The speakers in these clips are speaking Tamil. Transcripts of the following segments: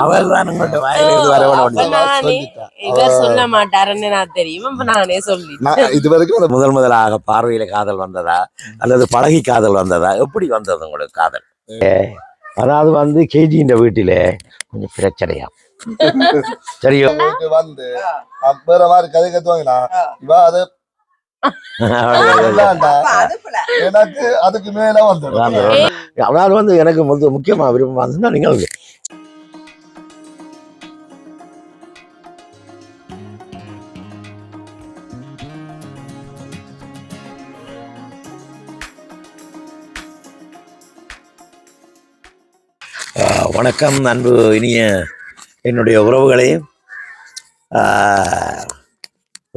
அவர் தான் உங்கள்ட்ட வாயில இருந்து வர அப்ப வேணும் நானே இவர் சொல்ல மாட்டாருன்னு நான் தெரியும். அப்ப நானே சொல்லி நான் இது வரைக்கும் அந்த முதல் முதலாக பார்வையில காதல் வந்ததா? அல்லது பழகி காதல் வந்ததா? எப்படி வந்தது உங்களுக்கு காதல்? அதாவது வந்து கேஜின்ற வீட்டிலே கொஞ்சம் பிரச்சனையா? சரியோ? வந்து வேற மாதிரி கதை இவ அது எனக்கு அதுக்கு மேல வந்துடும் அதாவது வந்து எனக்கு முத- முக்கியமா விருப்பம் வந்து நீங்கள் வணக்கம் அன்பு இனிய என்னுடைய உறவுகளையும்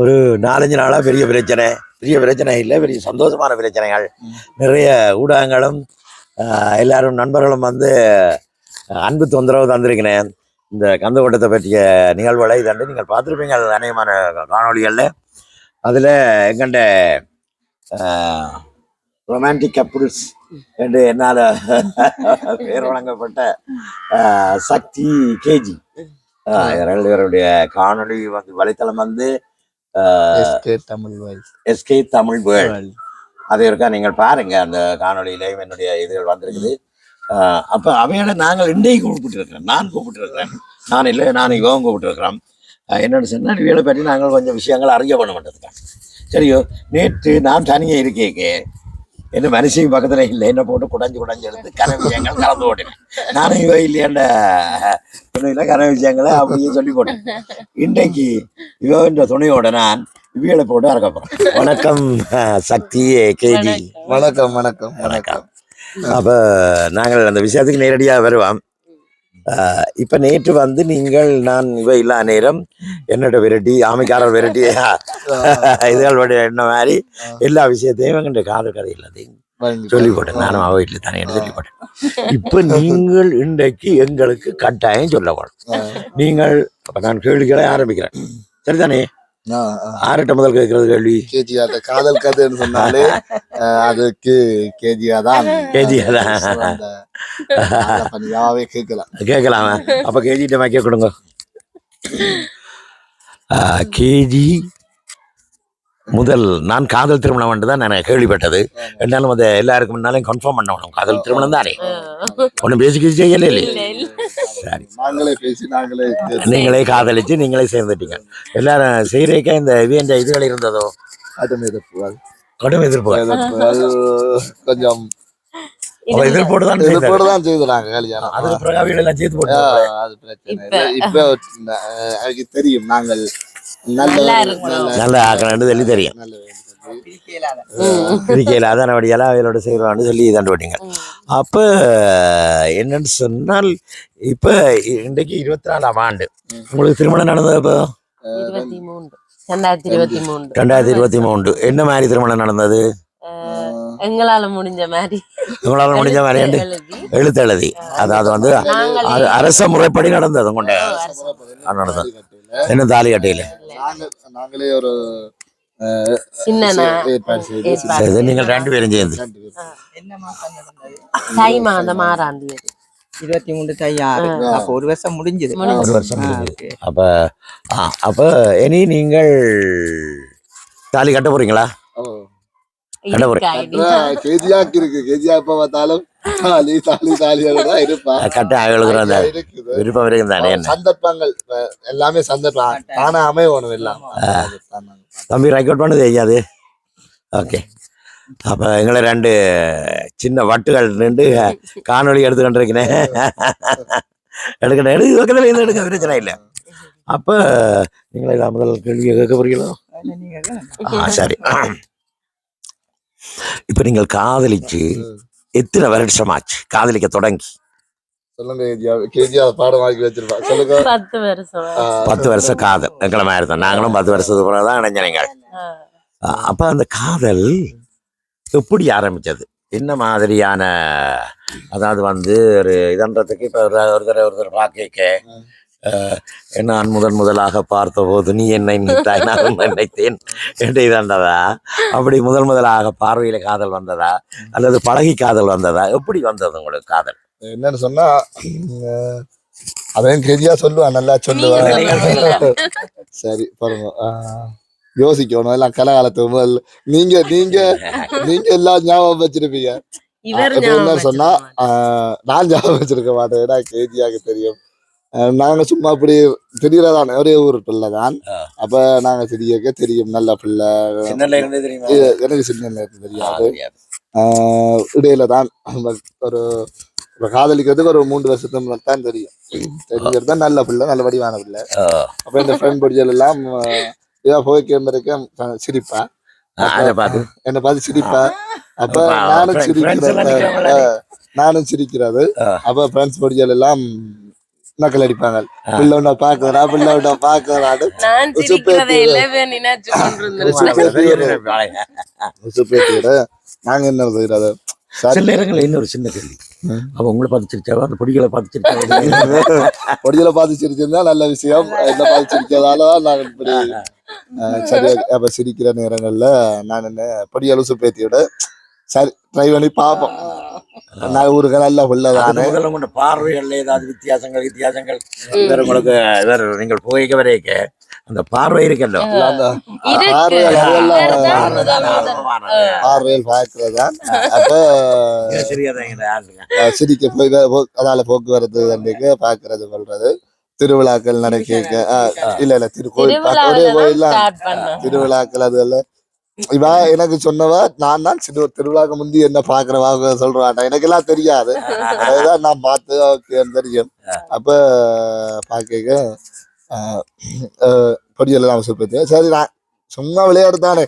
ஒரு நாலஞ்சு நாளாக பெரிய பிரச்சனை பெரிய பிரச்சனை இல்லை பெரிய சந்தோஷமான பிரச்சனைகள். நிறைய ஊடகங்களும் எல்லாரும் நண்பர்களும் வந்து அன்பு தொந்தரவு தந்திருக்கிறேன். இந்த கந்தகோட்டத்தை பற்றிய நிகழ்வுகளை இதண்டு நீங்கள் பார்த்துருப்பீங்க அநேகமான காணொளிகளில். அதில் எங்கண்ட ரொமான்டிக் கப்புள்ஸ் என்று என்னால் பேர் வழங்கப்பட்ட சக்தி கேஜி. ரெண்டு பேருடைய காணொளி வந்து வலைத்தளம் வந்து தமிழ் எஸ்கே தமிழ் வேர்ல்ட். அது இருக்கா நீங்கள் பாருங்க அந்த காணொளியிலையும் என்னுடைய இதுகள் வந்திருக்குது. அப்ப அவையோட நாங்கள் இன்றைக்கு கூப்பிட்டு இருக்கிறோம் நான் கூப்பிட்டு இருக்கிறேன் நான் இல்லை நான் இவன் கூப்பிட்டு இருக்கிறோம் ஆஹ் என்னோட சொன்னால் இவைகளை பற்றி நாங்கள் கொஞ்சம் விஷயங்கள் அறிய பண்ண மாட்டேதுக்கா சரியோ நேற்று நான் தனியாக இருக்கேங்க என்ன மனுஷன் பக்கத்துல இல்லை. என்ன போட்டு குடஞ்சு குடஞ்சு எடுத்து கன விஷயங்கள் கலந்து ஓட்டினேன் நானும் இவ இல்லையாண்ட துணையில கன விஷயங்களை அப்படியே சொல்லி போட்டேன். இன்றைக்கு இவன்ற துணையோட நான் இவியலை போட்டு அறக்க போறேன். வணக்கம் சக்தி கேஜி வணக்கம். வணக்கம் வணக்கம் அப்ப நாங்கள் அந்த விஷயத்துக்கு நேரடியாக வருவோம். இப்ப நேற்று வந்து நீங்கள் நான் இவ இல்லா நேரம். என்னோட விரட்டி ஆமைக்காரர் விரட்டி. இதுகள் என்ன மாதிரி எல்லா விஷயத்தையும் எங்கிட்ட காதல் கதை எல்லாத்தையும் சொல்லி போட்டேன். நானும் அவ வீட்டில் தானே சொல்லி போட்டேன். இப்ப நீங்கள் இன்றைக்கு எங்களுக்கு கட்டாயம் சொல்ல வேணும் நீங்கள் அப்ப நான் கேள்விகளை ஆரம்பிக்கிறேன். சரிதானே? ஆறுட்ட முதல் கேட்கறது கேள்வி. கேஜி அந்த காதல் கதைன்னு சொன்னாலே அதுக்கு கேஜியா தான். KG தான். பண்ணி யாவே கேட்கலாம். கேட்கலாமா. அப்ப கேஜிட்ட மைக்க கொடுங்க. கேஜி முதல் நான் காதல் திருமணம் என்று தான் நான் கேள்விப்பட்டது. என்னாலும் அதை எல்லாருக்கும் முன்னாலும் கன்ஃபார்ம் பண்ணணும். காதல் திருமணம் தானே. ஒன்றும் பேசிக்க செய்யல இல்லை இல்ல இல்ல. சரி. நாங்களே பேசி நாங்களே நீங்களே காதலிச்சு நீங்களே சேர்ந்துட்டீங்க. எல்லாரும் செய்யறேக்க இந்த இது என்ற இதுகள் இருந்ததோ? அது எதிர்ப்பு அது கடும் எதிர்ப்பு எதிர்ப்பு. அது கொஞ்சம் எதிர்ப்போடு தான். எதிர்ப்போடு தான் செய்து நாங்க கல்யாணம் அதுக்கு பிறகு அவைகள் எல்லாம் சேர்த்து போட்டு அது பிரச்சனை இப்ப அஹ், எனக்கு தெரியும். நாங்கள் நல்ல நல்லா ஆக்கணும்னு சொல்லி தெரியும். நல்ல அப்படியெல்லாம் அவைகளோட செய்வான்னு சொல்லி இதாண்டு போட்டீங்க அப்போ என்னன்னு சொன்னால் இப்போ இன்றைக்கு இருபத்தி நாலாம் ஆண்டு உங்களுக்கு திருமணம் நடந்தது இப்போ ரெண்டாயிரத்தி இருபத்தி மூன்று என்ன மாதிரி திருமணம் நடந்தது? எங்களால முடிஞ்ச மாதிரி. உங்களால் முடிஞ்ச மாதிரி எழுதி. எழுதி. எழுத்தெழுதி அதாவது வந்து அரச முறைப்படி நடந்தது உங்கள்ட அரசு நடந்தது. என்ன தாலி கட்டையில்? நாங்க- நாங்களே ஒரு நீங்கள் மாசம் நடந்தது தை மாதம் ஆறாம் தேதி இருபத்தி மூணு தை ஆறு. அப்போ ஒரு வருஷம் முடிஞ்சது. ஒரு வருஷம் முடிஞ்சது. அப்போ ஆ அப்போ இனி நீங்கள் தாலி கட்ட போறீங்களா? இது? அப்புறம் கேஜியாக்கு இருக்கு கேஜியா எப்ப பார்த்தாலும் தாலி தாலி தாலியோட தான் இருப்பா. கட்ட எழுதுகிற அந்த இருக்குது. விருப்பம் தானே சந்தர்ப்பங்கள் எல்லாமே சந்தர்ப்பம். தானே அமையணும் எல்லாம். தம்பி ரெக்கார்ட் பண்ணது ஐயாது ஓகே அப்போ எங்களை ரெண்டு சின்ன வட்டுகள் நின்று காணொலி எடுத்து கொண்டிருக்கிறேன். எடுக்கணும் எடுக்க பக்கத்தில் இருந்து எடுக்க பிரச்சனை இல்லை. அப்போ நீங்களே முதல் கேள்வியை கேட்க போறீங்களோ? ஆ சரி. இப்போ நீங்கள் காதலிச்சு எத்தனை வருஷமாச்சு? காதலிக்க தொடங்கி. சொல்லுங்க கேஜியா. கேஜியா பாடம் வாங்கி வச்சிருப்பா. சொல்லுங்க. பத்து வருஷம். ஆஹ், பத்து வருஷம் காதல். எங்களை மாதிரி இருந்தோம் நாங்களும் பத்து வருஷத்துக்கு பிறகு தான் இணைஞ்சனீங்க அப்போ அந்த காதல் எப்படி ஆரம்பிச்சது? என்ன மாதிரியான அதாவது வந்து ஒரு இதன்றதுக்கு இப்போ ஒரு ஒருத்தர் ஒருத்தர் பார்க்க நான் முதன் முதலாக பார்த்தபோது நீ என்னை நினைத்தாய் நான் நினைத்தேன். என்று இதன்றதா அப்படி முதல் முதலாக பார்வையில காதல் வந்ததா? அல்லது பழகி காதல் வந்ததா? எப்படி வந்தது உங்களுக்கு காதல்? என்னன்னு சொன்னா அவன் கெதியா சொல்லுவான் நல்லா சொல்லுவான். சரி பாருங்க. ஆஹ், யோசிக்கணும். எல்லாம் கலகாலத்து முதல்ல நீங்க நீங்க நீங்க எல்லாம் ஞாபகம் வச்சிருப்பீங்க. என்ன சொன்னா நான் ஞாபகம் வச்சிருக்க மாட்டேன். ஏன்னா கேஜியாக தெரியும். நாங்க சும்மா அப்படி தெரியறதானே. ஒரே ஊர் பிள்ளை தான். அப்ப நாங்க தெரியக்க தெரியும். நல்ல பிள்ளை. எனக்கு சின்ன தெரியாது. இடையில தான் ஒரு ஒரு காதலிக்கிறதுக்கு ஒரு மூன்று வருஷத்துக்கு முன்னாடி தான் தெரியும். தெரிஞ்சது தான் நல்ல பிள்ளை நல்ல வடிவான பிள்ளை. அப்ப இந்த ஃப்ரெண்ட் படிச்சல் எல்லாம் ஆஹ், இதா போய்க்க வரைக்கும் சிரிப்பா. என்னை பார்த்து சிரிப்பா. அப்ப நானும்? ஆஹ், நானும் சிரிக்கிறது. அப்ப ஃப்ரெண்ட்ஸ் படிச்சல் எல்லாம் நக்கல் அடிப்பாங்க. பிள்ளை ஒண்ணா பாக்குறா பிள்ளை ஒண்ணா சுப்பேத்தியோட நாங்க என்ன செய்யறது? சில நேரங்களில் இன்னொரு சின்ன கேள்வி. அவ உங்களை பார்த்து சிரிச்சாவா அந்த பொடிகளை பார்த்து சிரிச்சாவா பொடியில பார்த்து சிரிச்சிருந்தா நல்ல விஷயம். என்ன பார்த்து சிரிக்கிறதால நான் இப்படி ஆஹ், சரி அப்ப சிரிக்கிற நேரங்கள்ல நான் என்ன பொடியலு சுப்பேத்தியோட சரி ட்ரை பண்ணி பார்ப்போம். நான் ஊருக்கு நல்ல தானே உங்களோட பார்வைகள்ல ஏதாவது வித்தியாசங்கள் வித்தியாசங்கள். வேற உங்களுக்கு வேற நீங்கள் போய்க்க வரைக்க அந்த பார்வை இருக்கല്ലോ. பார்வையில் பார்க்கிறதா அப்ப சிரிக்க போய் அதால போக்குவரத்து அன்றைக்கு பாக்குறது கொள்றது திருவிழாக்கள் நடக்க இல்ல இல்ல திரு கோயில் பார்க்க- ஒரே கோயில் திருவிழாக்கள் அதுல இவா எனக்கு சொன்னவா நான் தான் சிறு திருவிழாக்கு முந்தி என்ன பாக்குறவா சொல்றான் எனக்கு எல்லாம் தெரியாது அதான் நான் பார்த்து தெரியும். அப்ப பாக்க பொடியெல்லாம் தான் சுப்பத்தி சரி நான் சும்மா விளையாடு தானே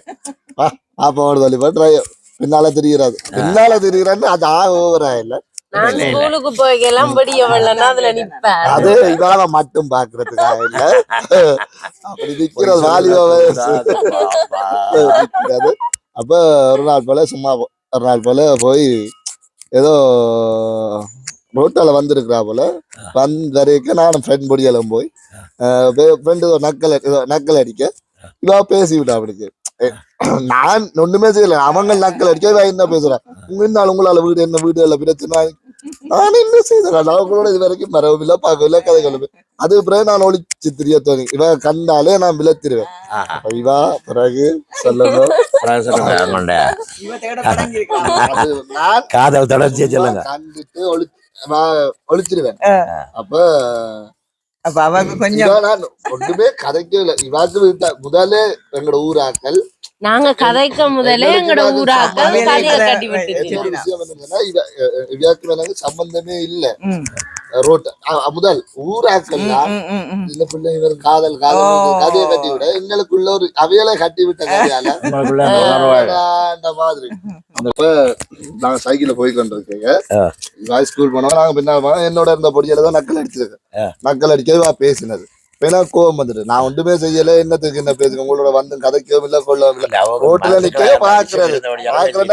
வா பாப்பாவோட வழி ட்ரை பின்னால தெரிகிறது பின்னால தெரிகிறன்னு அது ஆ ஓவரா இல்ல நான் ஸ்கூலுக்கு போய்க்கெல்லாம் படிய வரலன்னா அதுல நிப்பேன் அது மட்டும் பாக்குறதுக்காக இல்ல அப்படி நிக்கிறது அப்ப ஒரு நாள் போல சும்மா போ- ஒரு நாள் போல போய் ஏதோ ரோட்டால வந்திருக்கிறா போல. வந்த வரைக்கும் நானும் ஃப்ரெண்ட் பொடியெல்லாம் போய் ஃப்ரெண்டு நக்கல் நக்கல் அடிக்க இவா பேசி விட்டா அவனுக்கு. நான் ஒண்ணுமே செய்யல. அவங்க நக்கல் அடிக்க இவ என்ன பேசுறா? முன்னாள் உங்களால வீடு என்ன வீடு இல்ல பிரச்சனை நான் என்ன செய்தேன்? கூட இது வரைக்கும் வரவும் இல்லை கதை சொல்லுவேன் அதுக்கு பிறகு நான் ஒளிச்சு தெரிய தோணி இவ கண்டாலே நான் விளத்திருவேன் இவா பிறகு சொல்லணும் அவங்களோட காதல் தொடர்ச்சியை சொல்லுங்க. கண்டுட்டு ஒளி நான் ஒளிச்சிருவேன் அப்ப அப்ப அவங்க கொஞ்சம் ஒண்ணுமே கதைக்கவே இல்லை இவாக்கு வீட்டா முதல்ல எங்களோட ஊராக்கள். நாங்க கதைக்க முதல்ல எங்கட ஊராக்கள் கதையை சம்பந்தமே இல்ல. ம், ரோட் முதல் ஊராக்கள். இந்த பிள்ளை இவர் காதல் காதல். கதையை கட்டி விட எங்களுக்குள்ள ஒரு அவையில கட்டி விட்ட கதையால. அந்த மாதிரி. அப்ப நாங்க சைக்கிள்ல போய் கொண்டிருக்கீங்க நான் ஸ்கூல் போனோம் நாங்க பின்னால் என்னோட இருந்த பொடியில தான் நக்கல் அடிச்சிருக்கேன். நக்கல் அடிக்கவே வா பேசினது. இப்ப கோவம் வந்துட்டு நான் ஒன்றுமே செய்யல என்னத்துக்கு என்ன பேசுங்க உங்களோட வந்து கதைக்கவும் இல்ல கொள்ளவும் இல்ல. ரோட்ல நிக்கவே பாக்குறது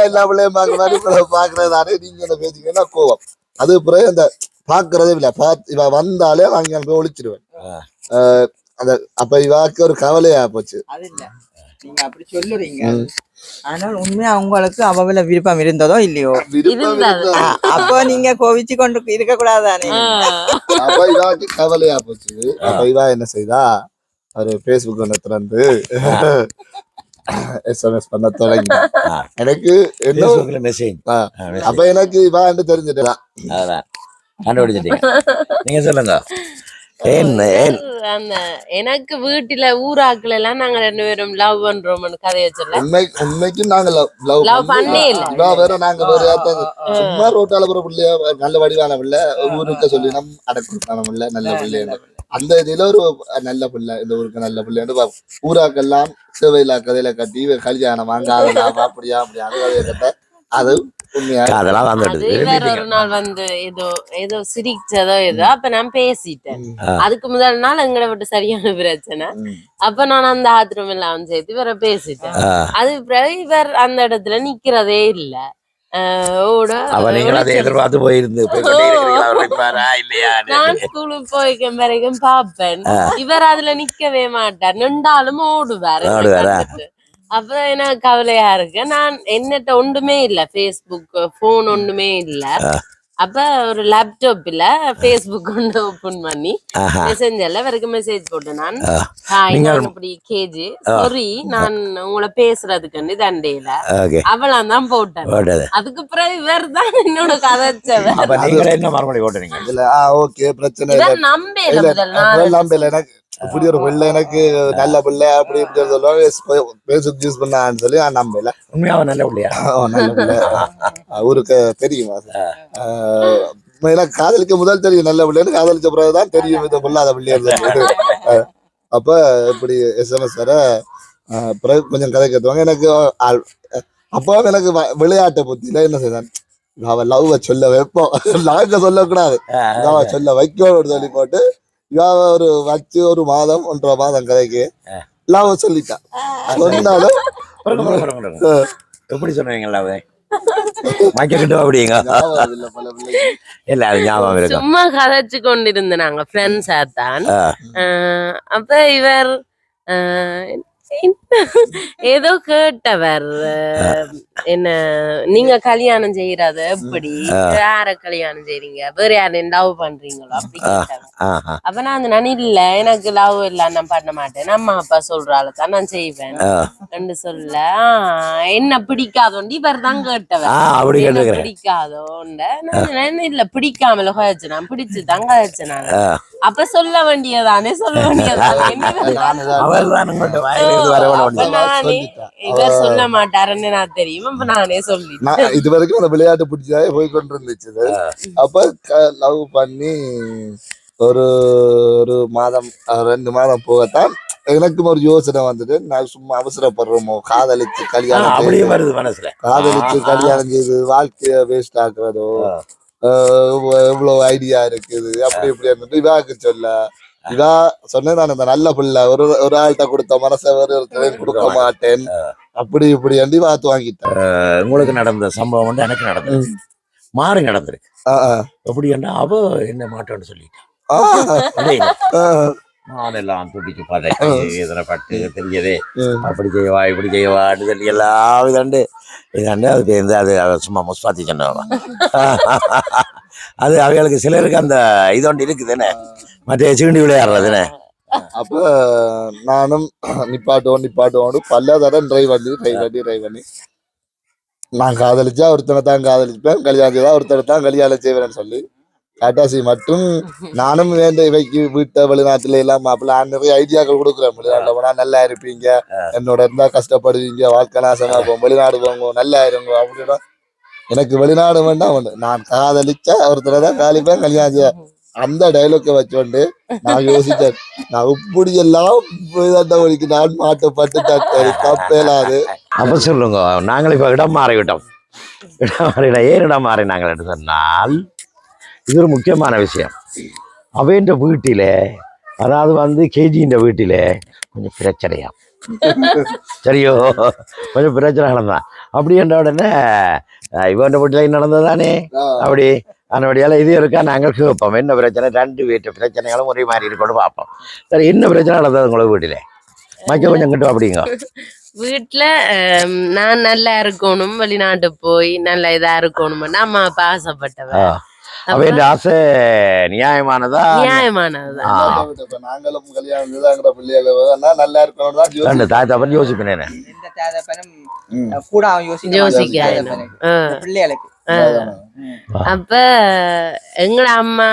எல்லா பிள்ளையும் பாக்குறாரு பாக்குறது நானே நீங்க என்ன பேசிங்கன்னா கோவம். அது பிறகு அந்த பாக்குறதே இல்ல. பாத்து இவ வந்தாலே அங்க போய். அஹ் அந்த அப்ப இவாக்கு ஒரு கவலையா போச்சு. அது இல்ல. நீங்க அப்படி சொல்லுறீங்க. ஆனால் உண்மையா உங்களுக்கு அவள விருப்பம் இருந்ததோ இல்லையோ? அப்போ நீங்க கோவிச்சு கொண்டு இருக்க கூடாதானே அப்ப கவலையா போச்சு. அப்ப இவா என்ன செய்தா? ஒரு பேஸ்புக் திறந்து எஸ்எம்எஸ் பண்ண தொடங்கி. எனக்கு என்ன மெசேஜ். அப்ப எனக்கு இவான்னு தெரிஞ்சுட்டா அதான். கண்டுபிடிச்சிட்டீங்க. நீங்க சொல்லுங்க. எனக்கு வீட்டுல ஊராக்கள் எல்லாம் நாங்க ரெண்டு பேரும் லவ் பண்றோம்னு கதைய சொல்ல. உண்மை உண்மைக்கும் நாங்க லவ் லவ் Love பண்ணே இல்ல. இவா வேற நாங்க வேற யார்ட்டாவது சும்மா ரோட்டால போற பிள்ளைய நல்ல வடிவான பிள்ளை ஊருக்கு சொல்லி நம் அடக்குறான பிள்ளை நல்ல பிள்ளைன்னு அந்த இதுல ஒரு நல்ல பிள்ளை இந்த ஊருக்கு நல்ல பிள்ளைன்னு பாப்போம். ஊராக்கெல்லாம் சேவையில்லா கதையில கட்டி கல்யாணம் வாங்காதலாம் அப்படியா அப்படியா அது கதையை கட்ட அது அதெல்லாம் அது வந்துடுது ஒரு நாள் வந்து ஏதோ ஏதோ சிரிச்சதோ ஏதோ அப்ப நான் பேசிட்டேன். அதுக்கு முதல் நாள் எங்களை விட்டு சரியான பிரச்சனை. அப்ப நான் அந்த ஆத்திரம் எல்லாம் சேர்த்து வேற பேசிட்டேன். அது பிறகு இவர் அந்த இடத்துல நிக்கிறதே இல்ல. எதிர்பார்த்து போயிருந்து நான் ஸ்கூலுக்கு போய்க்கும் வரைக்கும் பாப்பேன். இவர் அதுல நிக்கவே மாட்டார். நின்றாலும் ஓடுவார். அப்ப எனக்கு கவலையா இருக்கு. நான் என்னட்ட ஒன்றுமே இல்ல. ஃபேஸ்புக் போன் ஒண்ணுமே இல்ல. அப்ப ஒரு லேப்டாப்ல ஃபேஸ்புக் கொண்டு ஓபன் பண்ணி. மெசேஞ்சர்ல அவருக்கு மெசேஜ் போட்டேன் நான். ஹாய் நான் இப்படி கேஜி. சாரி நான் உங்களை பேசுறதுக்கு தண்டையில. ஓகே. அவளாம் தான் போட்டேன். அதுக்கு பிறகு இவர் தான் என்னோட நீங்க என்ன மறுபடி போட்டுறீங்க இதுல ஆ ஓகே பிரச்சனை இல்லை. நம்பேல இல்ல, முதல் அப்புறம் நாள் நம்பல. எனக்கு இப்படி ஒரு பிள்ளை எனக்கு நல்ல பிள்ளை அப்படி இப்படி சொல்லுவாங்க. பேசுக்கு யூஸ் பண்ணான்னு சொல்லி நான் நம்பல. உண்மையாவ நல்ல பிள்ளையா? நல்ல பிள்ளை. அவருக்கு தெரியும் எனக்கு காதலிக்க முதல் தெரியும் நல்ல பிள்ளைன்னு காதலிச்ச பிறகுதான் தெரியும் இது பொல்லாத பிள்ளையா அப்ப இப்படி எஸ்எம்எஸ் வர பிறகு கொஞ்சம் கதை கத்துவாங்க எனக்கு அப்போ எனக்கு விளையாட்டை பத்தியில என்ன செய்தான்? அவன் லவ் சொல்ல வைப்போம். நாங்க சொல்லக்கூடாது. இவ சொல்ல வைக்கணும்னு சொல்லி போட்டு இவ ஒரு வச்சு ஒரு மாதம் ஒன்றரை மாதம் கதைக்கு. லவ் சொல்லிட்டான் சொன்னாலும். எப்படி சொன்னீங்களா அவை மைக்கிட்டு அப்படிங்க இல்லை அது ஞாபகம் இருக்கும் சும்மா கதைச்சு கொண்டிருந்த நாங்க ஃப்ரெண்ட்ஸா தான் அப்ப இவர் ஆஹ் ஏதோ கேட்டவர். என்ன நீங்க கல்யாணம் செய்யறது எப்படி? யார கல்யாணம் செய்றீங்க? வேற யாரையும் லவ் பண்றீங்களோ? அப்படி. அப்ப நான் அந்த நான் இல்ல எனக்கு லவ் இல்ல நான் பண்ண மாட்டேன். அம்மா அப்பா சொல்றாள் தான் நான் செய்வேன். என்று சொல்ல "ஆ, என்ன பிடிக்காதோண்டி? இவர் தான் கேட்டவர். என்ன. பிடிக்காதோண்ட? நான் இல்ல பிடிக்காமல கதைச்சு நான் பிடிச்சு தான் ஆ. அப்ப சொல்ல வேண்டியதானே சொல்ல வேண்டியதானே. இவர் சொல்ல மாட்டாருன்னு நான் தெரியும்? அப்ப நானே சொல்லி நான் இது வரைக்கும் அந்த விளையாட்டு பிடிச்சாவே போய் கொண்டு இருந்துச்சு. அப்ப லவ் பண்ணி ஒரு ஒரு மாதம் ரெண்டு மாதம் போகத்தான் எனக்கும் ஒரு யோசனை வந்துட்டு நான் சும்மா அவசரப்படுறோமோ? காதலிச்சு கல்யாணம் அப்படியே வருது மனசுல. காதலிச்சு கல்யாணம் செய்து வாழ்க்கைய வேஸ்ட் ஆக்குறதோ எவ்வளவு ஐடியா இருக்குது அப்படி இப்படி இருந்துட்டு இவாக்கு சொல்ல இவா சொன்னேன் நான் இந்த நல்ல பிள்ளை ஒரு ஒரு ஆள்கிட்ட கொடுத்த மனசை ஒரு கொடுக்க மாட்டேன் அப்படி இப்படி அண்டி வாத்து வாங்கிட்டேன் உங்களுக்கு நடந்த சம்பவம் வந்து எனக்கு நடந்தது மாறி நடந்திருக்கு. எப்படி என்ன அவ என்ன மாட்டோன்னு சொல்லிட்டான். நான் எல்லாம் துடிச்சு பார்த்தேன் இதனை பட்டு தெரிஞ்சதே ம். அப்படி செய்வா இப்படி செய்வான்னு சொல்லி எல்லாம் இதாண்டு இதாண்டு அது அது சும்மா முஸ்பாத்தி சொன்னவன் அது அவைகளுக்கு சிலருக்கு அந்த இதொண்டு இருக்குதுன்னு. மற்ற சிகுண்டி விளையாடுறதுன்னு. அப்ப நானும் நிப்பாட்டுவோம் நிப்பாட்டுவோம். பல தடவை ட்ரைவ் பண்ணி ட்ரைவ் பண்ணி ட்ரைவ் பண்ணி நான் காதலிச்சா ஒருத்தனை தான் காதலிப்பேன் கல்யாணம் செய்தா ஒருத்தனை தான் கல்யாணம் செய்வேன்னு சொல்லி. கட்டாசி மட்டும் நானும் வேண்ட இவைக்கு வீட்டை வெளிநாட்டுல எல்லாம் மாப்பிள்ள நிறைய ஐடியாக்கள் கொடுக்குறேன். வெளிநாட்டுல போனா நல்லா இருப்பீங்க. என்னோட இருந்தா கஷ்டப்படுவீங்க. வாழ்க்கை நாசமா போகும். வெளிநாடு போங்க நல்லா இருங்க அப்படின்னா எனக்கு வெளிநாடு வேண்டாம் ஒண்ணு. நான் காதலிச்சா ஒருத்தரை தான் காலிப்பேன் கல்யாணம் அந்த டைலாக்கை வச்சோண்டு நான் யோசிச்சேன் நான் இப்படி எல்லாம் ஒழிக்கு நான் மாட்டப்பட்டு தப்பேலாது. அப்ப சொல்லுங்க நாங்கள் இப்ப இடம் மாறிவிட்டோம். இடம் மாறிவிட்டோம் ஏன் இடம் மாறினாங்கள் என்று சொன்னால் இது ஒரு முக்கியமான விஷயம். அவைன்ற வீட்டிலே அதாவது வந்து கேஜின்ற வீட்டிலே கொஞ்சம் பிரச்சனையா சரியோ கொஞ்சம் பிரச்சனை நடந்தான் அப்படி என்ற உடனே இவன் வீட்டில் நடந்ததானே அப்படி அதனுடைய இது இருக்கா? நாங்கள் கேட்போம். என்ன பிரச்சனை? ரெண்டு வீட்டு பிரச்சனைகளும் ஒரே மாதிரி இருக்கணும் பார்ப்போம். சரி என்ன பிரச்சனை நடந்தது உங்களுக்கு வீட்டில்? மக்க கொஞ்சம் கிட்ட அப்படிங்க வீட்டுல நான் நல்லா இருக்கணும். வெளிநாட்டு போய் நல்லா இதா இருக்கணும்னு. அம்மா அப்பா ஆசைப்பட்டவன் அவன் ஆசை நியாயமானதா. இப்ப நாங்களும் கல்யாணம் பிள்ளைகளை. நல்லா இருக்கணும் தாய் தப்பன் யோசிப்பேன் கூட அவன் யோசிக்க பிள்ளைகளுக்கு. அப்ப எங்கட அம்மா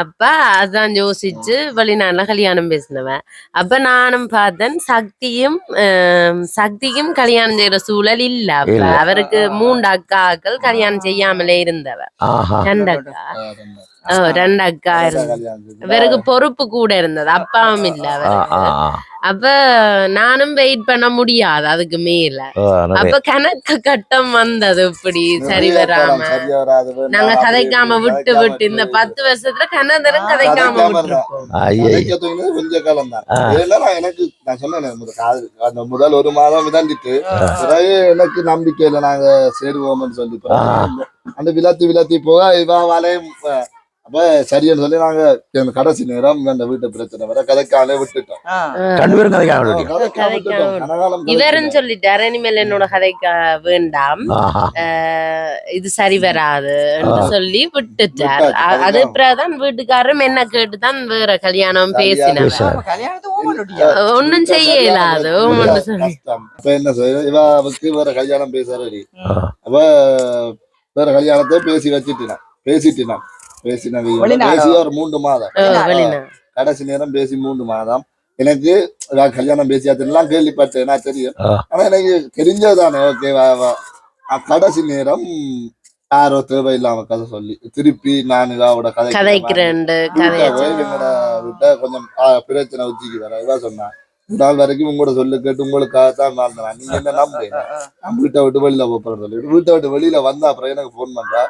அப்பா அதான் யோசிச்சு வெளிநாட்டுல கல்யாணம் பேசினவன் அப்ப நானும் பார்த்தேன் சக்தியும் அஹ், சக்திக்கும் கல்யாணம் செய்யற சூழல் இல்ல. அப்ப. அவருக்கு மூன்று அக்காக்கள் கல்யாணம் செய்யாமலே இருந்தவ. ரெண்டு அக்கா. ஓ, ரெண்டு அக்கா. இருந்த கல்யாணம் செய்து. இவருக்கு பொறுப்பு கூட இருந்தது. அப்பாவும் இல்ல ஆ. அப்ப நானும் வெயிட் பண்ண முடியாது அதுக்கு மேல. அப்ப கணக்கு கட்டம் வந்தது இப்படி சரி வராம. நாங்க கதைக்காம விட்டு விட்டு இந்த பத்து வருஷத்துல கண்ணதரும் கதைக்காம நான் எனக்கு நான் சொன்னேன் அந்த முதல் ஒரு மாதம் விதாண்டிட்டு பிறகு எனக்கு நம்பிக்கை இல்லை நாங்க சேருவோம்னு சொல்லி. அந்த விளாத்தி விளாத்தி போக இவ வலையும் அப்ப சரின்னு சொல்லி நாங்க இந்த கடைசி நேரம் அந்த வீட்டு பிரச்சனை வர கதைக்காலே விட்டுட்டோம். ரெண்டு பேரும் கதைக்காக விட்டுட்டோம். இவருன்னு. சொல்லிட்டாரு. இனிமேல் என்னோட கதைக்க வேண்டாம். இது சரி வராது என்று சொல்லி விட்டுட்டார். அது. பிறகுதான் வீட்டுக்காரரும் என்ன கேட்டுதான் வேற கல்யாணம் பேசினார்? ஒன்னும் செய்ய இயலாது என்ன செய்ய இவாவுக்கு வேற கல்யாணம் பேசுறாரு. அப்ப வேற கல்யாணத்தை பேசி வச்சுட்டினான். பேசிட்டினான். பேசின வெளிநாடா? பேசி ஒரு மூன்று மாதம். கடைசி நேரம் பேசி மூன்று மாதம். எனக்கு நான் கல்யாணம் பேசியாச்சுலாம் கேள்விப்பட்டேன் நான் தெரியும். ஆனா எனக்கு தெரிஞ்சதுதானே ஓகே வா வா. அஹ் கடைசி நேரம் யாரோ தேவையில்லாம கதை சொல்லி திருப்பி நான் இதாவோட கதை கதைக்கிறேன் விட்ட கொஞ்சம் பிரச்சனை வச்சுக்கு வர இதான் சொன்னேன். நாள் வரைக்கும் உங்களோட சொல்லு கேட்டு உங்களுக்காக தான் வாழ்ந்தேன். நீங்க என்ன நம்புறீங்க? நான் வீட்டை விட்டு வெளியில போறேன் சொல்லி. வீட்டை விட்டு வெளியில வந்தா அப்புறம் எனக்கு போன் பண்றா.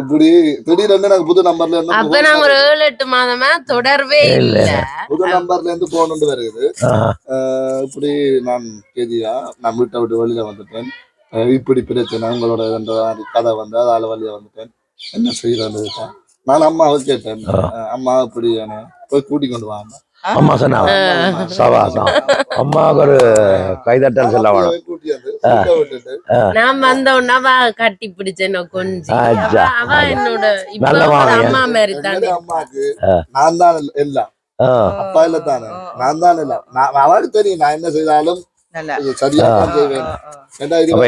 இப்படி திடீர்னு எனக்கு புது நம்பர்ல இருந்து அப்ப phone நாங்க ஒரு வருது. ஏழு எட்டு மாதமா தொடர்பே இல்ல புது நம்பர்ல இருந்து வந்து வருது. இப்படி நான் கேதியா நான் வீட்டை விட்டு வெளியில வந்துட்டேன். இப்படி பிரச்சனை உங்களோட கதை வந்து அதால வெளியே வந்துட்டேன். என்ன செய்யறது நான் அம்மாவை கேட்டேன். அம்மா இப்படி என்னை போய் கூட்டி கொண்டு வாங்க அம்மா சொன்னாங்க சவாசம். அம்மாவுக்கு ஒரு கைதட்டல் சொல்ல வேணும். கூட்டி வந்து நான் வந்தோன்னா அவ கட்டி பிடிச்சேன் கொஞ்சம் என்னோட. அம்மா மாதிரி தானே. நான் தான் எல்லாம். அப்பா இல்ல தானே. நான் தான் எல்லாம் நான் அவளுக்கு தெரியும் நான் என்ன செய்தாலும்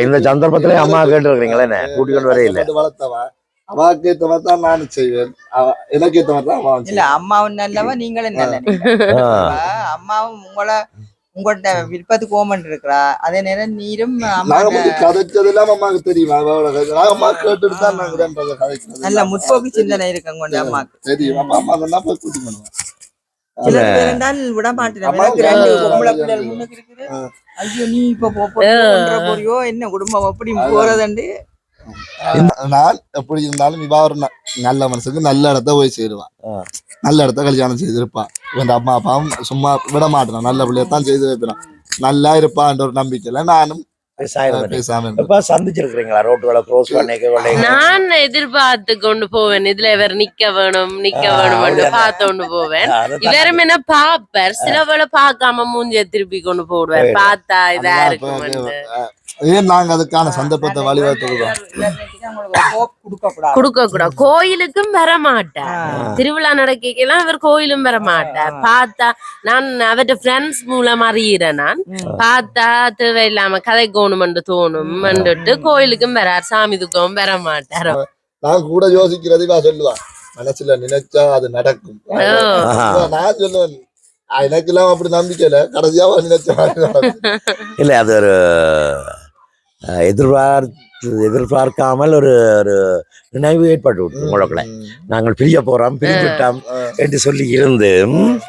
இந்த சந்தர்ப்பத்திலே அம்மா கேட்டுருக்கீங்களே என்ன? கூட்டிக் கொண்டு வரையில. வளர்த்தவன் அவாக்கு ஏத்த மாதிரி தான் நானும் செய்வேன் அவ எனக்கு மாதிரி தான் அவன் இல்ல. அம்மாவும் நல்லவ நீங்களும் நல்ல. அம்மாவும் உங்கள உங்கள்ட்ட விருப்பத்துக்கு ஓமன் இருக்கிறா அதே நேரம் நீரும் அம்மா கதைச்சது இல்லாம அம்மாக்கு தெரியும் அம்மா கேட்டுட்டு தான் நாங்க தான் கதைக்கிறது நல்ல முற்போக்கு சிந்தனை இருக்கு கொண்ட அம்மாக்கு தெரியும் அப்ப அம்மா தான் போய் கூட்டி பண்ணுவேன் சில பேர் இருந்தால் விட மாட்டேன் அம்மா. ஐயோ நீ இப்ப போறியோ என்ன குடும்பம் அப்படி போறதுண்டு நான் எப்படி இருந்தாலும் இவா ஒரு நல்ல மனசுக்கு நல்ல இடத்த போய் சேருவான். நல்ல இடத்த கல்யாணம் செய்திருப்பான். இவன் அம்மா அப்பாவும் சும்மா விட மாட்டான் நல்ல பிள்ளைய தான் செய்து வைப்பான் நல்லா இருப்பான்ற ஒரு நம்பிக்கையில நானும் ரோட்டுகளை க்ரோஸ் பண்ணிக்க நான் எதிர்பார்த்து கொண்டு போவேன். இதுல இவர் நிக்க வேணும் நிக்க வேணும். பார்த்து கொண்டு போவேன். இவரும் என்ன பாப்பார் சில வேளை பார்க்காம மூஞ்சிய திருப்பி கொண்டு போயிடும். பார்த்தா இதா இருக்கும் ஏன் நாங்க அதுக்கான சந்தர்ப்பத்தை வழிவகுத்துக்கிறோம்? கொடுக்க கூடாது கொடுக்க கூடாது கோயிலுக்கும் வர மாட்டார் ஆ. திருவிழா நடக்கலாம் இவர் கோயிலும் வர மாட்டார் பார்த்தா நான் அவர்ட்ட ஃப்ரெண்ட்ஸ் மூலம் அறியிறேன் நான். பார்த்தா தேவையில்லாம கதை கோணுமென்று தோணும். மண்டுட்டு கோயிலுக்கும் வரார். சாமி துக்கம் வர மாட்டார்? நான் கூட யோசிக்கிறது இவா சொல்லுவான் மனசுல நினைச்சா அது நடக்கும். நான் சொல்லுவேன். "ஆ, எனக்கு எல்லாம் அப்படி நம்பிக்கை இல்ல. கடைசியா அவ நினைச்சா அது நடக்கும்." இல்ல அது ஒரு எதிர்பார்த்து எதிர்பார்க்காமல் ஒரு ஒரு நினைவு ஏற்பட்டு விட்டு உங்களுக்குள்ள. நாங்கள் பிரிய போறோம் பிரிஞ்சுட்டோம். என்று சொல்லி இருந்து ம்,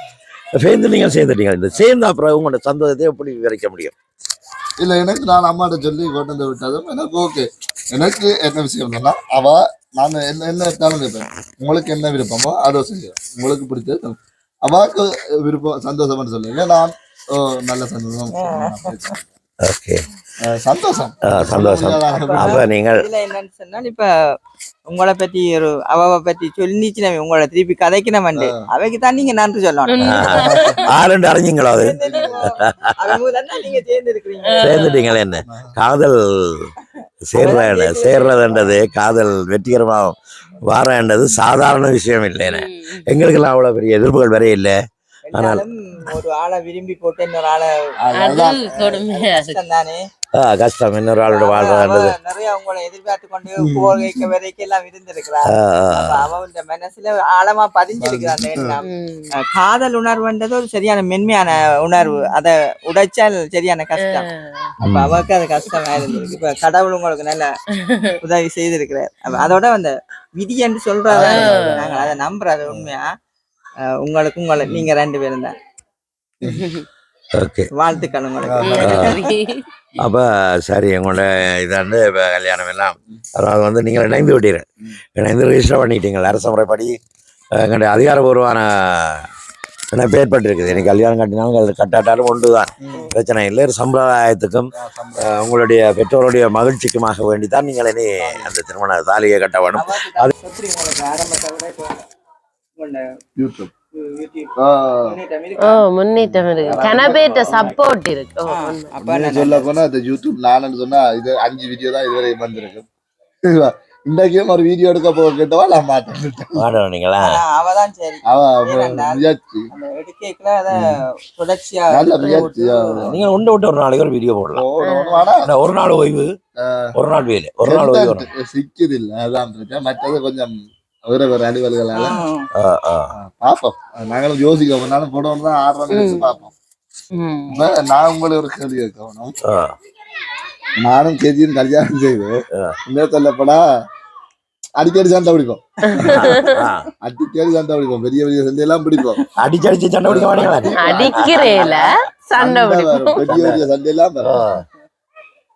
சேர்ந்து நீங்கள் சேர்ந்துட்டீங்க. இந்த சேர்ந்த அப்புறம் உங்களோட சந்தோஷத்தை எப்படி விவரிக்க முடியும்? இல்ல எனக்கு நான் அம்மாட்ட சொல்லி கொண்டு வந்து விட்டதும் எனக்கு ஓகே எனக்கு என்ன விஷயம் சொன்னா அவ நான் என்ன என்ன எடுத்தாலும் கேட்பேன் உங்களுக்கு என்ன விருப்பமோ அதை செய்யும் உங்களுக்கு பிடிச்சது. அவாக்கு விருப்பம் சந்தோஷம்னு சொல்லுங்க நான் நல்ல சந்தோஷம். ஓகே சந்தோஷம். சந்தோஷம். அப்ப நீங்கள் என்னன்னு சொன்னால் இப்ப உங்களை பத்தி ஒரு அவ பத்தி சொல்லிச்சுனா உங்களை திருப்பி கதைக்கணும்ண்டு அவைக்கு தான் நீங்க நன்றி சொல்லணும். ஆளுண்டு அறிஞ்சிங்களோ அது? சேர்ந்துட்டீங்களே என்ன? காதல் சேர்ற சேர்றதுன்றது காதல் வெற்றிகரமாக வாரன்றது சாதாரண விஷயம் இல்லைன்னு எங்களுக்கெல்லாம் அவ்வளோ பெரிய எதிர்ப்புகள் வரைய இல்லை. இருந்தாலும் ஒரு ஆளை விரும்பி போட்டு இன்னொரு ஆளை தானே ஆ, கஷ்டம். இன்னொரு ஆளோட வாழ்றதுன்றது நிறைய உங்களை எதிர்பார்த்து கொண்டு போகைக்கு வரைக்கும் எல்லாம் இருந்திருக்கிறார் ஆ, ஆ, அப்ப அவ இந்த மனசுல ஆழமா பதிஞ்சிருக்கிறான் காதல் உணர்வுன்றது ஒரு சரியான மென்மையான உணர்வு. அதை உடைச்சால் சரியான கஷ்டம். அப்ப அவருக்கு அது கஷ்டமா இருந்திருக்கு. இப்ப கடவுள் உங்களுக்கு நல்ல உதவி செய்திருக்கிறார். அதோட அந்த விதி என்று சொல்றத நாங்க அதை நம்புறது உண்மையா? உங்களுக்கு உங்களை நீங்க ரெண்டு பேரும் தான். ஓகே. வாழ்த்துக்கள் உங்களுக்கு. அப்போ சரி உங்களோட இதாண்டு இப்போ கல்யாணம் எல்லாம். அதாவது வந்து நீங்கள் இணைந்து விட்டீர்கள். இணைந்து ரெஜிஸ்டர் பண்ணிட்டீங்க அரசு முறைப்படி எங்களுடைய அதிகாரபூர்வமான இணைப்பு ஏற்பட்டிருக்குது எனக்கு கல்யாணம் கட்டினாலும் அது கட்டாட்டாலும் ஒன்று தான் பிரச்சனை இல்லை. ஒரு சம்பிரதாயத்துக்கும் உங்களுடைய பெற்றோருடைய மகிழ்ச்சிக்குமாக வேண்டி தான் நீங்கள் இனி அந்த திருமண தாலியை கட்ட வேணும். அது யூடியூப். முன்னேற்றம் இருக்கா? கனபேட்ட சப்போர்ட் இருக்கு. சொல்ல போனா இந்த யூடியூப் நானுன்னு சொன்னா இது அஞ்சு வீடியோ தான் இதுவரை வந்திருக்கு. ஒரு வீடியோ எடுக்க போக கேட்டவா? நான் நீங்க ஒன்று விட்டு ஒரு நாளைக்கு ஒரு வீடியோ போடலாம். ஒரு நாள் ஓய்வு. ஒரு நாள் வேலை. ஒரு நாள் ஓய்வு இல்ல அதான் மற்றது கொஞ்சம் வேற வேற ஆ. பாப்போம். நாங்களும் யோசிக்க ஒரு நாள் போடணும் தான் ஆர்வம் எடுத்து பார்ப்போம் ம். இப்ப நான் உங்களை ஒரு கேள்வி கேட்கணும். நானும் கேஜியும் கல்யாணம் செய்து சொல்லப்படா அடிக்கடி சண்டை பிடிப்போம். ஆ. அடிக்கடி சண்டை பிடிப்போம். பெரிய பெரிய சண்டை எல்லாம் பிடிப்போம். அடிச்சு அடிச்சு சண்டை பிடிக்க மாட்டீங்களா? அடிக்கிறேல சண்டை சண்டை பிடிக்கும் வரும். பெரிய பெரிய சண்டை எல்லாம்.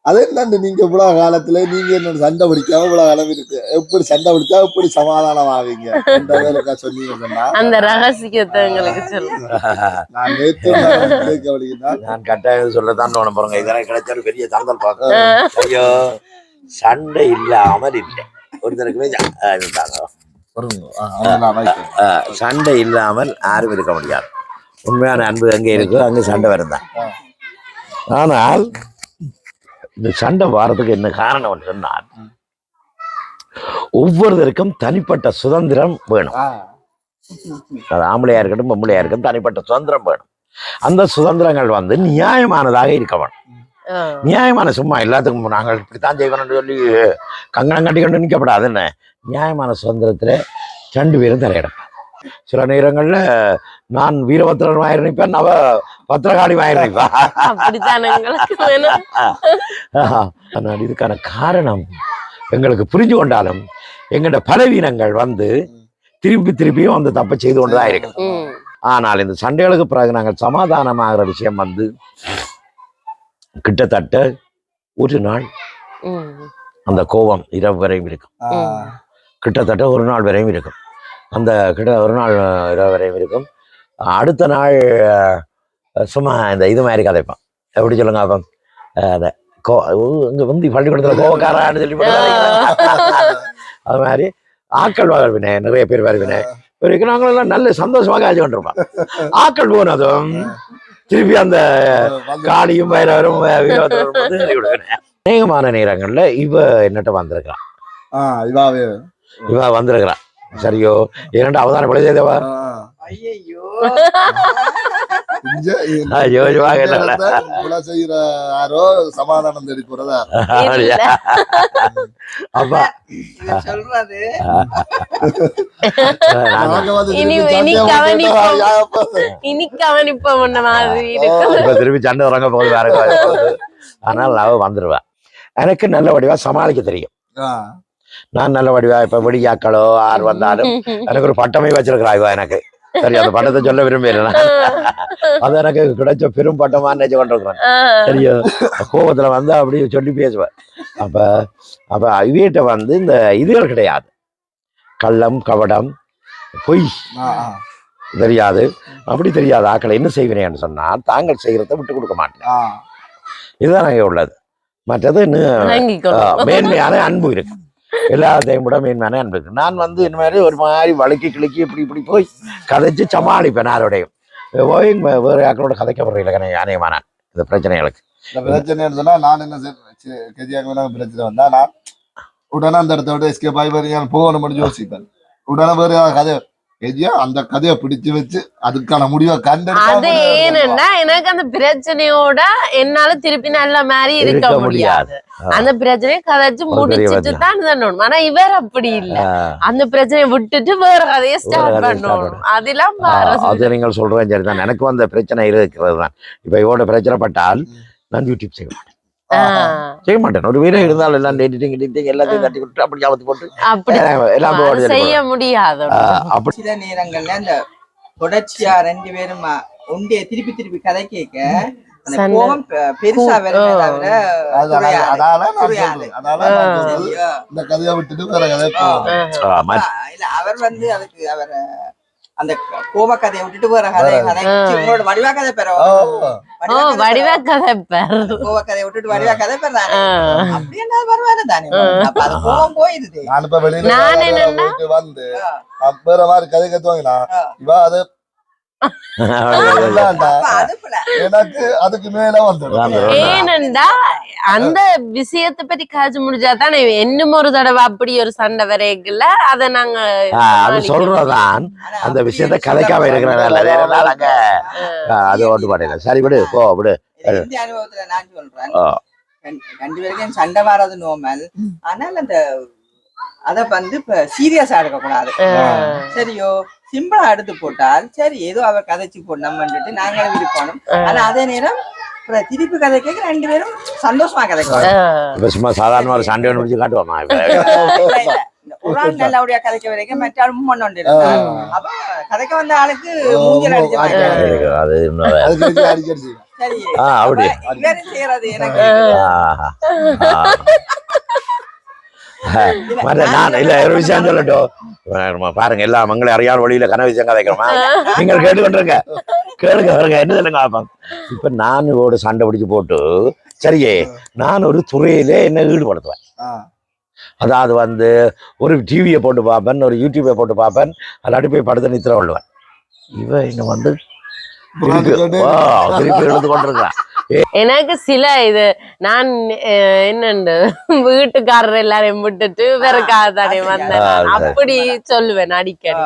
அது என்னண்டு நீங்க இவ்வளவு காலத்துல நீங்க என்ன சண்டை பிடிக்காம இவ்வளவு காலம் இருக்கு? எப்படி சண்டை பிடிச்சா எப்படி சமாதானம் ஆவீங்க? இந்த வேலைக்கா சொன்னீங்க சொன்னா. அந்த ரகசியத்தை எங்களுக்கு சொல்லு நான் நேற்று நான் கட்டாயம் சொல்லத்தான் தோண போறேங்க இதெல்லாம் கிடைச்சாலும் பெரிய சந்தர்ப்பம் ஐயோ சண்டை இல்லாமல் இல்லை. ஒருத்தருக்குமே சண்டை இல்லாமல் யாரும் இருக்க முடியாது. உண்மையான அன்பு எங்கே இருக்கோ. அங்கே சண்டை வருதான் ஆனால் இந்த சண்டை வாரத்துக்கு என்ன காரணம் சொன்னால் ஒவ்வொருத்தருக்கும் தனிப்பட்ட சுதந்திரம் வேணும். அது ஆம்பளையா இருக்கட்டும் பொம்பளையா இருக்கட்டும் தனிப்பட்ட சுதந்திரம் வேணும். அந்த சுதந்திரங்கள் வந்து நியாயமானதாக இருக்க வேணும். நியாயமான சும்மா எல்லாத்துக்கும் நாங்கள் இப்படித்தான் செய்வோம்னு சொல்லி கங்கணம் கட்டிக்கொண்டு நிற்கப்படாது என்ன நியாயமான சுதந்திரத்தில் ரெண்டு பேரும் தலையிடப்பா சில நேரங்களில் நான் வீரபத்திரன் வாயிறு நிற்பேன் அவ பத்திரகாளி வேணும். ஆனால் இதுக்கான காரணம் எங்களுக்கு புரிஞ்சு கொண்டாலும் எங்களோட பலவீனங்கள் வந்து திருப்பி திருப்பியும் அந்த தப்பை செய்து கொண்டு தான் இருக்கு. ஆனால் இந்த சண்டைகளுக்கு பிறகு நாங்கள் சமாதானமாகிற விஷயம் வந்து கிட்டத்தட்ட ஒரு நாள். அந்த கோபம் இரவு வரையும் இருக்கும். கிட்டத்தட்ட ஒரு நாள் வரையும் இருக்கும். அந்த கிட்ட ஒரு நாள் இரவு வரையும் இருக்கும். அடுத்த நாள் சும்மா இந்த இது மாதிரி கதைப்பான். எப்படி சொல்லுங்க அப்போ அந்த கோ இங்கே வந்து பள்ளிக்கூடத்தில் கோவக்காரான்னு சொல்லி அது மாதிரி ஆக்கள் வாழ்வினை நிறைய பேர் வாழ்வினை வரைக்கும் நாங்களெல்லாம் நல்ல சந்தோஷமாக ஆச்சு கொண்டிருப்போம். ஆக்கள் போனதும் திருப்பி அந்த சொல்லி கொடுக்குறேன் அநேகமான நேரங்களில் இவ என்னட்ட வந்திருக்கிறான். இவ வந்திருக்கிறான். சரியோ. இரண்டு அவதான பழி செய்தவா ஐயையோ. ஐயோ, யாரோ சமாதானம் தேடி போறதா. அப்பா. இத சொல்றது. திருப்பி சண்டை போகுது வேற ஆனால் அவ வந்துருவா எனக்கு நல்ல வடிவா சமாளிக்க தெரியும். நான் நல்ல வடிவா இப்ப வெடியாக்களோ ஆர் வந்தாலும் எனக்கு ஒரு பட்டமே வச்சிருக்கிறா இவ எனக்கு. சரி அந்த பட்டத்தை சொல்ல விரும்பல அது எனக்கு கிடைச்ச பெரும் பட்டமா நினைச்சு கொண்டிருக்கிறேன். சரியோ கோபத்துல வந்து அப்படி சொல்லி பேசுவேன் அப்ப அப்ப இவகிட்ட வந்து இந்த இதுகள் கிடையாது. கள்ளம் கவடம் பொய். தெரியாது. அப்படி தெரியாத ஆக்களை என்ன செய்வினேன்னு சொன்னால் தாங்கள் செய்கிறத விட்டு கொடுக்க மாட்டேன். இதுதான் அங்கே உள்ளது. மற்றது. மேன்மையான அன்பு இருக்கு. எல்லாத்தையும் விட மீன் அன்பு இருக்கு நான் வந்து இந்த மாதிரி ஒரு மாதிரி வழுக்கி கிழக்கி இப்படி இப்படி போய் கதைச்சு சமாளிப்பேன் யாரோடையும் போய் வேறு யாக்களோட கதைக்க போறீங்க யானையமான இந்த பிரச்சனைகளுக்கு. இந்த பிரச்சனைன்னு சொன்னா நான் என்ன கதியாக பிரச்சனை வந்தா நான் உடனே அந்த இடத்த விட எஸ்கேப் ஆகி வேறு எங்கேயாவது முடிஞ்சு யோசிப்பேன். உடனே வேறு கதை கெஜியா அந்த கதையை பிடிச்சு வச்சு அதுக்கான முடிவை கண்டெடுத்தா அது. ஏனென்னா எனக்கு அந்த பிரச்சனையோட என்னால திருப்பி நல்ல மாதிரி இருக்க முடியாது. அந்த பிரச்சனையை கதைச்சு முடிச்சிட்டு. தான் தரணும் ஆனா இவர் அப்படி இல்ல. அந்த பிரச்சனையை விட்டுட்டு வேற கதையை ஸ்டார்ட் பண்ணணும். அதெல்லாம். அது நீங்கள் சொல்றேன் சரிதான். எனக்கு அந்த பிரச்சனை இருக்கிறது தான் இப்ப இவோட பிரச்சனை பட்டால் நான் யூடியூப் செய்ய மாட்டேன் செய்ய மாட்டேன். ஒரு வீடியோ இருந்தாலும் எல்லாம் எடிட்டிங் எடிட்டிங் எல்லாத்தையும் தட்டி விட்டு அப்படி அழுத்து போட்டு அப்படி. எல்லாம் செய்ய முடியாது. அப்படி. சில நேரங்கள்ல அந்த தொடர்ச்சியா ரெண்டு பேரும் ஒண்டிய திருப்பி திருப்பி கதை கேட்க பெருசா அவர் வந்து அதுக்கு அவரை அந்த கோப கதையை விட்டுட்டு வேற கதை கதை. உங்களோட வடிவா கதை பெற ஓ, ஓ வடிவா கதை பேர். கோவ கதையை விட்டுட்டு வடிவா கதை பெற ஆ. அப்படி என்ன பரவாயில்ல தானே? அப்ப அது கோவம் போயிருது. நான் இப்ப வெளியில வந்து வேற மாதிரி கதை கத்துவாங்களா. இவ அது இல்லண்டா. அப்ப அது போல எனக்கு அதுக்கு மேல வந்துடும். வந்துடும். ஏனண்டா அந்த விஷயத்தை பத்தி காய்ச்சி முடிஞ்சா தானே இன்னும் ஒரு தடவை அப்படி ஒரு சண்டை வரைக்குல அத நாங்க அது சொல்றதான் அந்த விஷயத்த. கதைக்காம இருக்கிறனால அதனால அங்க. ஆ, அது ஒட்டு பாடையில சரி விடு. போ விடு. அனுபவத்துல நான் சொல்றேன். ரெண்டு- பேருக்கும் சண்டை வர்றது நோமல் ஆனால் அந்த அத வந்து இப்ப சீரியஸா எடுக்க கூடாது சரியோ? சிம்பிளா எடுத்து போட்டால் சரி ஏதோ அவ கதைச்சு போடணும்னுட்டு நாங்களும் விருப்பணும் ஆனா அதே நேரம் திருப்பி கதை கேட்க ரெண்டு பேரும் சந்தோஷமா கதைக்கணும் இப்ப சும்மா சாதாரண ஒரு சண்டை முடிச்சு காட்டுவோமா ஒரு ஆள் நல்லபடியா கதைக்க வரைக்கும் மற்ற ஆள் முன்னொண்டு. அப்ப கதைக்க வந்த ஆளுக்கு மூஞ்சில அடிச்ச. சரி. செய்யறது எனக்கு நான் இல்ல ஒரு விஷயம் சொல்லட்டும். பாருங்க எல்லா மங்களை அறியாத வழியில கன விஷயம் கதைக்கிறோமா நீங்கள் கேட்டுக்கொண்டிருங்க. கேளுங்க வருங்க என்ன சொல்லுங்க பாப்போம் இப்ப நான் ஒரு சண்டை பிடிச்சு போட்டு சரியே நான் ஒரு துறையிலே என்ன ஈடுபடுத்துவேன்? ஆ. அதாவது வந்து ஒரு டிவியை போட்டு பார்ப்பேன் ஒரு யூடியூப்பை போட்டு பார்ப்பேன் அல்லாட்டி போய் படுத்து நித்திர கொள்ளுவேன். இவன் இன்னும் வந்து திருப்பி கொண்டு- ஓ, திருப்பி எடுத்து கொண்டிருக்கான் எனக்கு சில இது நான் என்னண்டு வீட்டுக்காரர் எல்லாரையும் விட்டுட்டு வேற தானே வந்தேன். அப்படி சொல்லுவேன் அடிக்கடி.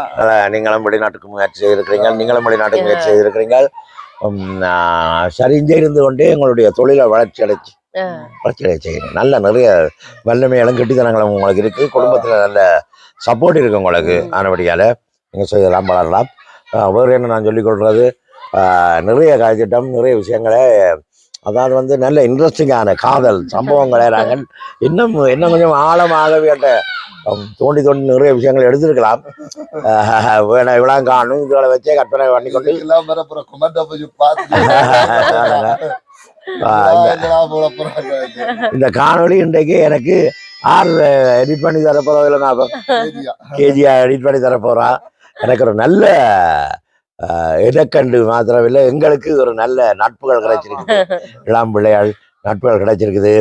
நீங்களும் வெளிநாட்டுக்கு முயற்சி செய்திருக்கிறீங்க நீங்களும் வெளிநாட்டுக்கு முயற்சி செய்திருக்கிறீங்க சரிஞ்சு இருந்து கொண்டே எங்களுடைய தொழிலை வளர்ச்சி அடைச்சு. வளர்ச்சி செய்யுங்க நல்ல நிறைய வல்லமைகளும் கெட்டித்தனங்களும் உங்களுக்கு இருக்கு. குடும்பத்துல நல்ல சப்போர்ட் இருக்கு உங்களுக்கு ஆனபடியால. நீங்க செய்யலாம் வளரலாம். வேறு என்ன நான் சொல்லிக் கொள்றது ஆஹ், நிறைய காய்ச்சிட்டம் நிறைய விஷயங்களை அதாவது வந்து நல்ல இன்ட்ரெஸ்டிங்கான காதல் சம்பவங்களை நாங்கள் இன்னும் இன்னும் கொஞ்சம் ஆழமாக வேண்ட தோண்டி தோண்டி நிறைய விஷயங்கள் எடுத்திருக்கலாம். ஆஹ், வேணா இவ்வளோ காணும் இதுகளை வச்சே கற்பனை பண்ணி கொண்டு இதுக்கெல்லாம் வர போற comment அ போய் பார்த்து ஆஹ், இந்த- காணொளி இன்றைக்கு எனக்கு ஆர் எடிட் பண்ணி தர போறதில்ல நான். கேஜியா. எடிட் பண்ணி தர போறா எனக்கு ஒரு நல்ல இடக்கண்டு மாத்திரமில்லை. எங்களுக்கு ஒரு நல்ல நட்புகள் கிடைச்சிருக்கு இளம் பிள்ளைகள் நட்புகள் கிடைச்சிருக்குது.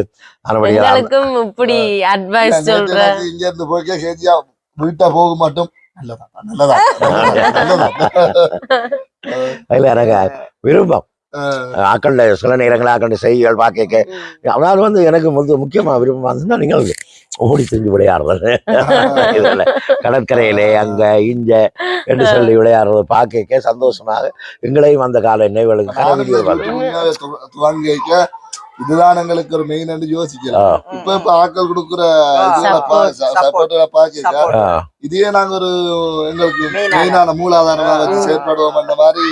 எங்களுக்கும் இப்படி அட்வைஸ் நேத்து சொல்ற. எனக்கு இங்க இருந்து போய்க்க கேஜியா வீட்டை போக மாட்டோம் நல்லதா? நல்லதா? நல்லதா? அதில் எனக்கு விருப்பம். ஆக்கள சில நேரங்களில் ஆக்கள செய்திகள் பார்க்க அதாவது வந்து எனக்கு முக்கிய முக்கியமாக விருப்பமாக இருந்தால் நீங்கள் ஓடி செஞ்சு விளையாடுறது. இதில் கடற்கரையிலே அங்க இங்க என்று சொல்லி விளையாடுறது பார்க்க சந்தோஷமாக எங்களையும் அந்த கால நினைவுகளுக்கு இதுதான் எங்களுக்கு ஒரு மெயின் என்று யோசிக்கலாம். இப்ப இப்ப ஆட்கள் கொடுக்குற. இதையே நாங்க ஒரு எங்களுக்கு மெயினான மூலாதாரமா வச்சு. செயற்படுவோம் அந்த மாதிரி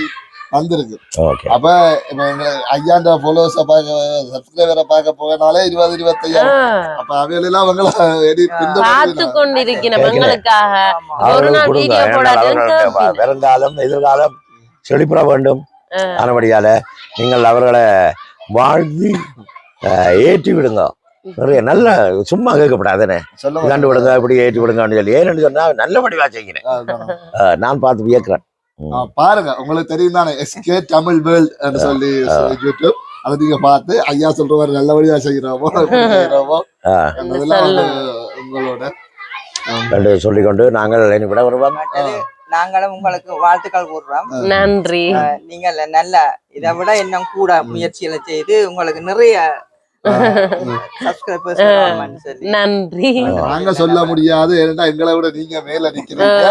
வந்திருக்கு. அப்ப இப்ப எங்க ஐயாண்ட ஃபாலோவர்ஸ பார்க்க சப்ஸ்கிரைபரை பார்க்க போகனாலே இருபது இருபத்தையாயிரம். அப்ப அவையெல்லாம் அவங்கள பார்த்து வ- வருங்காலம் எதிர்காலம் செழிப்புற வேண்டும். ஆனபடியால நீங்கள் அவர்களை வாழ்த்தி அஹ், ஏற்றி விடுங்க. நிறைய நல்ல சும்மா கேட்கப்படாதுன்னு சொல்லுங்க. இதாண்டு விடுங்க இப்படி ஏற்றி விடுங்கன்னு சொல்லி. ஏன்னு சொன்னா நல்லபடியா செய்கிறேன். நான் பார்த்து வியக்கிறேன். பாருங்க உங்களுக்கு தெரியும் தானே எஸ்கே தமிழ் வேர்ல்ட் சொல்லி யூடியூப் அதை நீங்க பார்த்து ஐயா சொல்ற மாதிரி நல்லபடியா செய்யறோமோ செய்யறோமோ உங்களோட சொல்லிக்கொண்டு நாங்கள் விட வருவோம். நாங்களும் உங்களுக்கு வாழ்த்துக்கள் கூறுறோம். நன்றி. நீங்கள் நல்ல இதை விட இன்னும் கூட முயற்சிகளை செய்து உங்களுக்கு நிறைய சப்ஸ்கிரைபர்ஸ் சொல்லி. நன்றி. நாங்க சொல்ல முடியாது ஏன்னா எங்களை விட நீங்க மேல நிக்கிறீங்க.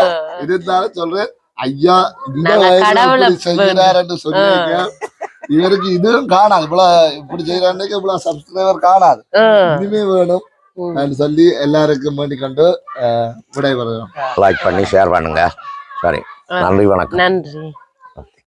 இருந்தாலும் சொல்றேன் ஐயா இந்த செய்கிறாருன்னு சொன்னீங்க இவருக்கு இதுவும் காணாது. இவ்வளவு இப்படி செய்யறான்னு இவ்வளவு சப்ஸ்கிரைபர் காணாது. இனிமே வேணும். சொல்லி எல்லாருக்கும் வேண்டிக் கொண்டு விடைபெறுகிறோம். லைக் பண்ணி ஷேர் பண்ணுங்க. சரி நன்றி வணக்கம். நன்றி.